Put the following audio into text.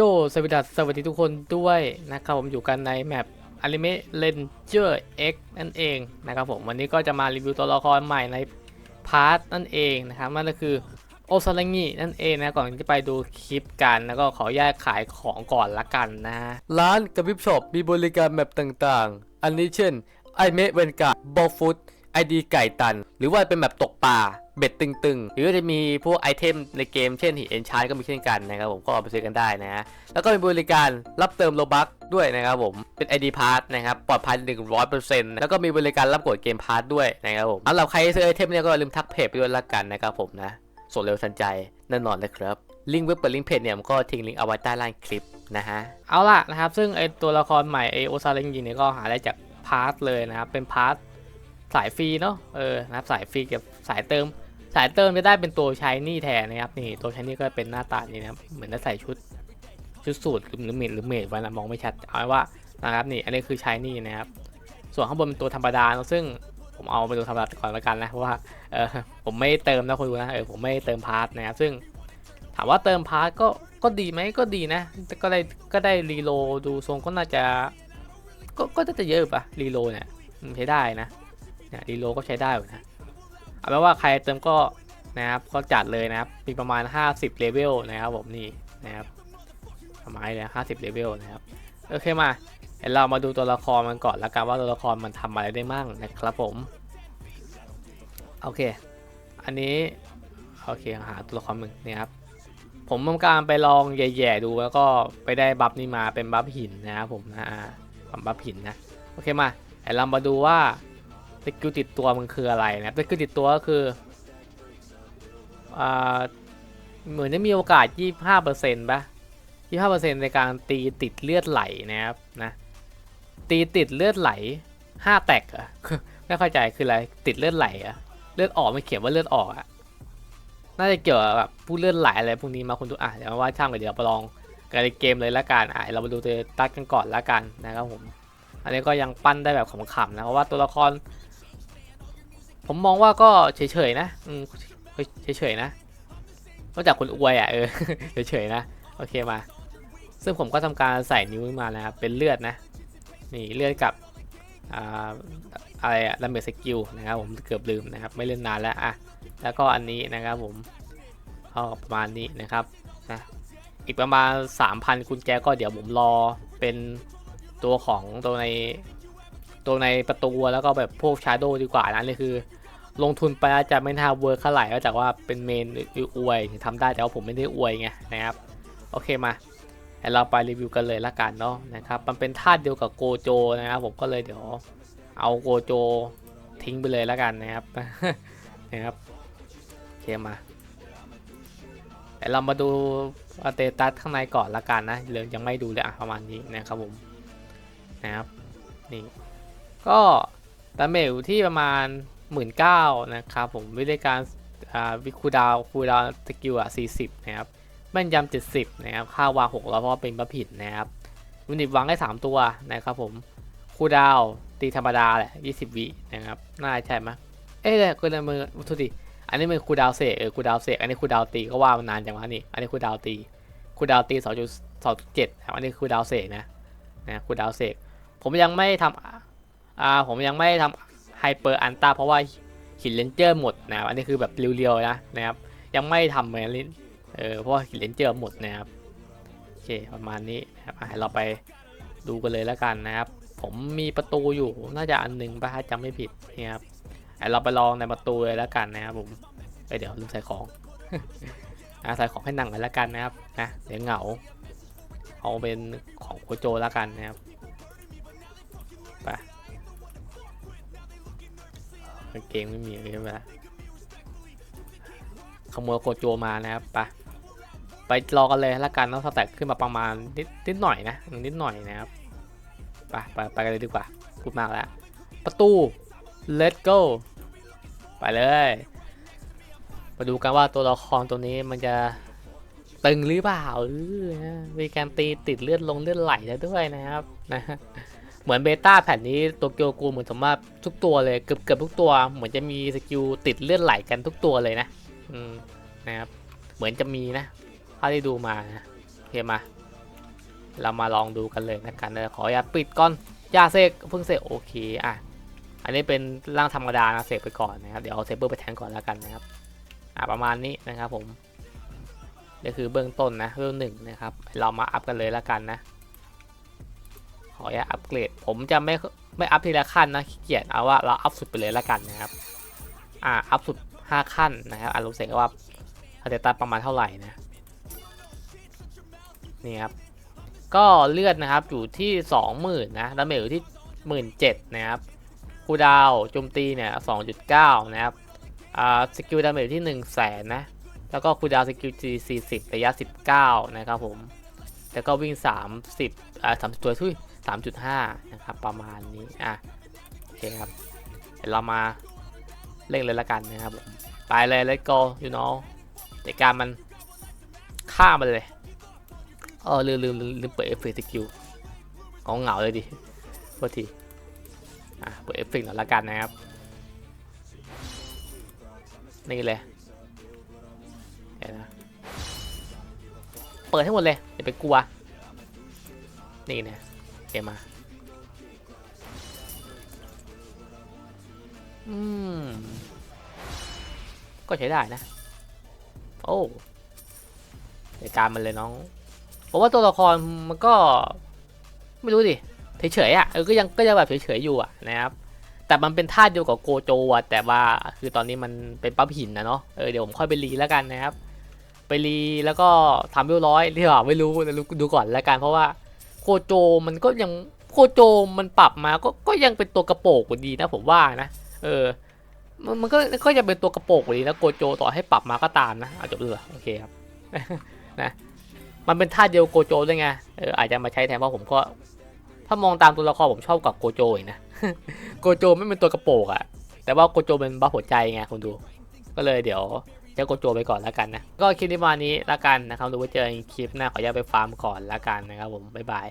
โยสวัสดีสวัสดีทุกคนด้วยนะครับผมอยู่กันในแมป Anime Ranger X นั่นเองนะครับผมวันนี้ก็จะมารีวิวตัวละครใหม่ในพาร์ทนั่นเองนะครับนั่นก็คือโอซาลังินั่นเองนะก่อนที่ไปดูคลิปกันแล้วก็ขอแยกขายของก่อนละกันนะ ร้านกับวิบช็อปมีบริการแมปต่างๆ อันนี้เช่นไอเมะเวนกาบอลฟุตไอดีไก่ตัน หรือว่าเป็นแบบตกปลา เบ็ดตึงๆ หรือว่าจะมีพวกไอเทมในเกมเช่นหินเอนชาร์ก็มีเช่นกันนะครับผมก็เอาไปซื้อกันได้นะฮะแล้วก็มีบริการรับเติมโลบัคด้วยนะครับผมเป็น ID Pass นะครับปลอดภัย 100%แล้วก็มีบริการรับกดเกมพาร์ทด้วยนะครับผมสำหรับใครซื้อไอเทมเนี่ยก็ลืมทักเพจไปด้วยละกันนะครับผมนะส่วนเร็วทันใจแน่นอนเลยครับลิงก์เว็บเปิดลิงก์เพจเนี่ยผมก็ทิ้งลิงก์เอาไว้ใต้ล่างคลิปนะฮะเอาล่ะนะครับซึ่งไอตัวละครใหม่ไอโอซาเลงยิงเนี่ยก็หาได้จากพาร์ทเลยนะครับเป็นพาร์ทสายฟรีเนาะเออนะครับสายฟรีกับสายเติม สายเติมจะได้เป็นตัวชายนี่แทนนะครับนี่ตัวชายนี่ก็เป็นหน้าตานี้นะครับเหมือนได้ใส่ชุดชุดสูทหรือเมดหรือเมดไว้นะมองไม่ชัดเอาไว้ว่านะครับนี่อันนี้คือชายนี่นะครับ ส่วนข้างบนเป็นตัวธรรมดาซึ่งผมเอาเป็นตัวธรรมดาก่อนละกันนะเพราะว่าเออผมไม่เติมนะคุณดูนะเออผมไม่เติมพาร์ทนะครับซึ่งถามว่าเติมพาร์ทก็ก็ดีไหมก็ดีนะก็ได้ก็ได้รีโลดูทรงก็น่าจะก็ก็น่าจะเยอะปะรีโลเนี่ยใช้ได้นะเนี่ยรีโลก็ใช้ได้อยู่นะ เอาเป็นว่าใครเติมก็นะครับก็จัดเลยนะครับมีประมาณ 50เลเวลนะครับผมนี่นะครับประมาณเลยห้าสิบเลเวลนะครับโอเคมาเดี๋ยวเรามาดูตัวละครมันก่อนละกันว่าตัวละครมันทำอะไรได้มั่งนะครับผมโอเค อันนี้โอเคหาตัวละครมึงนี่ครับผมทำการไปลองแย่ๆดูแล้วก็ไปได้บัฟนี่มาเป็นบัฟหินนะครับผมนะอ่าบัฟหินนะโอเคมาเดี๋ยวเรามาดูว่า กิลติดตัวมันคืออะไรนะครับสกิลติดตัวก็คืออ่าเหมือนจะมีโอกาส 25%ป่ะ25%ในการตีติดเลือดไหลนะครับนะตีติดเลือดไหล 5 แตกอะไม่เข้าใจคืออะไรติดเลือดไหลอะเลือดออกไม่เขียนว่าเลือดออกอะน่าจะเกี่ยวกับแบบผู้เลือดไหลอะไรพวกนี้มาคุณดูอะเดี๋ยวมาว่าช่างกันเดี๋ยวไปลองกันในเกมเลยละกันอะเรามาดูตัวตัดกันก่อนละกันนะครับผม อันนี้ก็ยังปั้นได้แบบขำๆนะเพราะว่าตัวละคร ผมมองว่าก็เฉยๆนะอืมเฉยๆนะนอกจากคนอวยอะเออเฉยๆนะโอเคมา ซึ่งผมก็ทำการใส่นิ้วมาแล้วครับเป็นเลือดนะนี่เลือดกับอ่าอะไรอะดาเมจสกิลนะครับผมเกือบลืมนะครับไม่เล่นนานแล้วอะแล้วก็อันนี้นะครับผมก็ประมาณนี้นะครับนะอีกประมาณ 3,000กุญแจก็เดี๋ยวผมรอเป็นตัวของตัวในตัวในประตูแล้วก็แบบพวกชาร์โดดีกว่านะนี่คือ ลงทุนไปอาจจะไม่น่าเวิร์คเท่าไหร่ก็จากว่าเป็นเมนอวยทำได้แต่ว่าผมไม่ได้อวยไงนะครับ โอเคมาเราไปรีวิวกันเลยละกันเนาะนะครับมันเป็นธาตุเดียวกับโกโจนะครับผมก็เลยเดี๋ยวเอาโกโจทิ้งไปเลยละกันนะครับนะครับโอเคมาเรามาดูสเตตัสข้างในก่อนละกันนะเรื่องยังไม่ดูเลยอะประมาณนี้นะครับผมนะครับนี่ก็ดาเมจอยู่ที่ประมาณ 1 9ื่นเก้านะครับผมวิธีการอ่าวิคูดาวคูดาวสกิลอะ40นะครับแม่นยำ70นะครับค่าวาง6แล้วเพราะเป็นประผิดนะครับยูนิตวางได้3ตัวนะครับผมคูดาวตีธรรมดาแหละ20วินะครับน่าใช่ไหมเอ๊ะแต่คือในมือทุกทีอันนี้มันคูดาวเสกเออคูดาวเสกอันนี้คูดาวตีก็ว่ามันนานจังวะนี่อันนี้คูดาวตีคูดาวตี2.2.7ครับอันนี้คูดาวเสกนะนะคูดาวเสกผมยังไม่ทำอ่าผมยังไม่ทำ ไฮเปอร์อันต้าเพราะว่าหินเลนเจอร์หมดนะครับอันนี้คือแบบเรียวๆนะนะครับ ยังไม่ทำเลยเออเพราะว่าหินเลนเจอร์หมดนะครับโอเคประมาณนี้นะครับอะเราไปดูกันเลยแล้วกันนะครับ ผมมีประตูอยู่น่าจะอันหนึ่งป่ะถ้าจำไม่ผิดนี่ครับอะเราไปลองในประตูเลยแล้วกันนะครับผมเเดี๋ยวลืมใส่ของอะใส่ของให้หนังกันแล้วกันนะครับนะเดี๋ยวเหงาเอาเป็นของโคโจแล้วกันนะครับ กางเกงไม่มีใช่ไหมล่ะขโมยโกโจมานะครับไปไปรอกันเลยละกันต้องสแต็กขึ้นมาประมาณนิดนิดหน่อยนะนิดหน่อยนะครับไปไปไปกันเลยดีกว่าพูดมากแล้ว ประตู let's go ไปเลยมาดูกันว่าตัวละครตัวนี้มันจะตึงหรือเปล่าเออนะมีการตีติดเลือดลงเลือดไหลแล้วด้วยนะครับนะ เหมือนเบต้าแผ่นนี้ตัวเกียวกูเหมือนสมมติทุกตัวเลยเกือบเกือบทุกตัว เหมือนจะมีสกิลติดเลือดไหลกันทุกตัวเลยนะอืมนะครับเหมือนจะมีนะเท่าที่ดูมานะโอเคมา เรามาลองดูกันเลยนะกันนะขออย่าปิดก่อนอย่าเสกเพิ่งเสกโอเคอะอันนี้เป็นร่างธรรมดานะเสกไปก่อนนะครับเดี๋ยวเอาเซเบอร์ไปแทนก่อนแล้วกันนะครับอะประมาณนี้นะครับผมนี่คือเบื้องต้นนะเบื้องหนึ่งนะครับ เรามาอัพกันเลยแล้วกันนะ ขออย่าอัปเกรด ผมจะไม่ไม่อัพทีละขั้นนะขี้เกียจเอาว่าเราอัพสุดไปเลยล้วกันนะครับ อ่าอัพสุด 5 ขั้นนะครับอารมณ์เสียงว่าอัตราประมาณเท่าไหร่นะนี่ครับก็เลือดนะครับอยู่ที่ 20,000นะดาเมจอยู่ที่ 17,000นะครับคูดาวโจมตีเนี่ย2.9 นะครับอ่าสกิลดาเมจอยู่ที่ 1 0 0 0 0แสนนะแล้วก็คูดาวสกิล G 40ระยะ 19 นะครับผม แล้วก็วิ่ง 30อ่า30 ตัวทุย 3.5 นะครับ ประมาณนี้ อะ โอเคครับ เดี๋ยวเรามาเล่นเลยละกันนะครับ ไปเลย let's go you know จัดการมันฆ่ามันเลยเออลืมลืมลืมเปิดเอฟเฟกต์สกิลของเหงาเลยดิโทษทีอะเปิดเอฟเฟกต์หน่อยละกันนะครับ นี่เลยเห็นนะเปิดให้หมดเลยอย่าไปกลัว นี่นี่ย เกมมา อืม ก็ใช้ได้นะ โอ้ในการมันเลยน้องผมว่าตัวละครมันก็ ไม่รู้ดิเฉยๆอะเออก็ยังก็ยังแบบเฉยๆอยู่อะนะครับ แต่มันเป็นท่าเดียวกับโกโจอะแต่ว่าคือตอนนี้มันเป็นปั๊บหินนะเนาะเออเดี๋ยวผมค่อยไปรีแล้วกันนะครับ ไปรีแล้วก็ทำเรียบร้อยที่ว่าไม่รู้เดี๋ยวดูก่อนแล้วกันเพราะว่า โกโจมันก็ยังโกโจมันปรับมาก็ก็ยังเป็นตัวกระโปงอยู่ดีนะผมว่านะเออมันมันก็ก็จะเป็นตัวกระโปงอยู่ดีนะโกโจต่อให้ปรับมาก็ตามนะเอาจบเลยโอเคครับนะมันเป็นท่าเดียวโกโจด้วยไงเอออาจจะมาใช้แทนเพราะผมก็ ถ้ามองตามตัวละครผมชอบกับโกโจอีกนะโกโจไม่เป็นตัวกระโปงอะแต่ว่าโกโจเป็นบัฟหัวใจไงคุณดู ก็เลยเดี๋ยว ใช้โกโจไปก่อนแล้วกันนะ ก็คลิปนี้ประมาณนี้แล้วกันนะครับดูไว้เจอกันคลิปหน้าขออนุญาตไปฟาร์มก่อนแล้วกันนะครับผมบ๊ายบาย